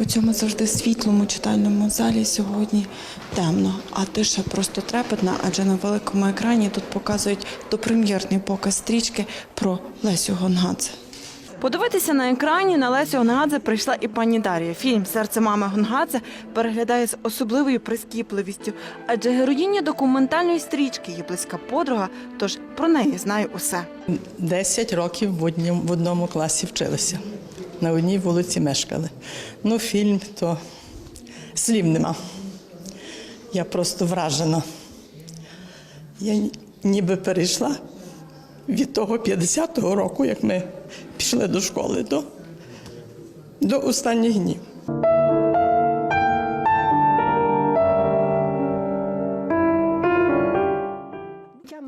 У цьому завжди світлому читальному залі сьогодні темно, а тиша просто трепетна, адже на великому екрані тут показують допрем'єрний показ стрічки про Лесю Гонгадзе. Подивитися на екрані на Лесю Гонгадзе прийшла і пані Дар'я. Фільм Серце мами Гонгадзе переглядає з особливою прискіпливістю, адже героїня документальної стрічки є близька подруга, тож про неї знає усе. 10 років в одному класі вчилися. На одній вулиці мешкали. Ну, фільм то слів нема. Я просто вражена. Я ніби перейшла від того 50-го року, як ми пішли до школи, до, до останніх днів.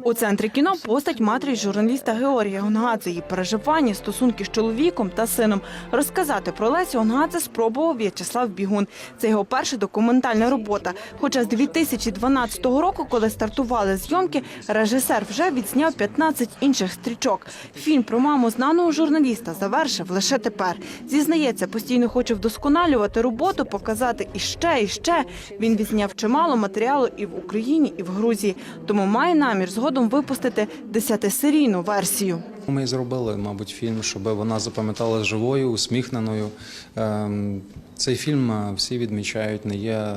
У центрі кіно постать матері журналіста Георгія Гонгадзе, її переживання, стосунки з чоловіком та сином. Розказати про Лесю Гонгадзе спробував В'ячеслав Бігун. Це його перша документальна робота. Хоча з 2012 року, коли стартували зйомки, режисер вже відзняв 15 інших стрічок. Фільм про маму знаного журналіста завершив лише тепер. Зізнається, постійно хоче вдосконалювати роботу, показати іще, і ще. Він відзняв чимало матеріалу і в Україні, і в Грузії. Тому має намір згодом випустити десятисерійну версію. Ми зробили, мабуть, фільм, щоб вона запам'яталась живою, усміхненою. Ем, Цей фільм е, всі відмічають, не є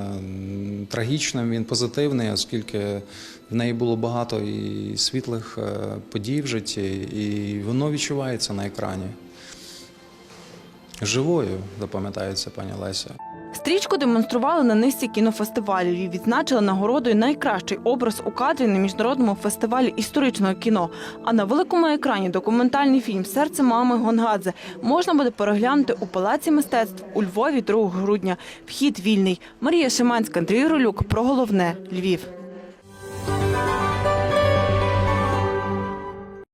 трагічним, він позитивний, оскільки в неї було багато і світлих е, подій в житті, і воно відчувається на екрані. Живою запам'ятається пані Леся. Стрічку демонстрували на низці кінофестивалів і відзначили нагородою найкращий образ у кадрі на міжнародному фестивалі історичного кіно. А на великому екрані документальний фільм Серце мами Гонгадзе можна буде переглянути у палаці мистецтв у Львові 2 грудня. Вхід вільний. Марія Шиманська, Андрій Ролюк. Про головне Львів.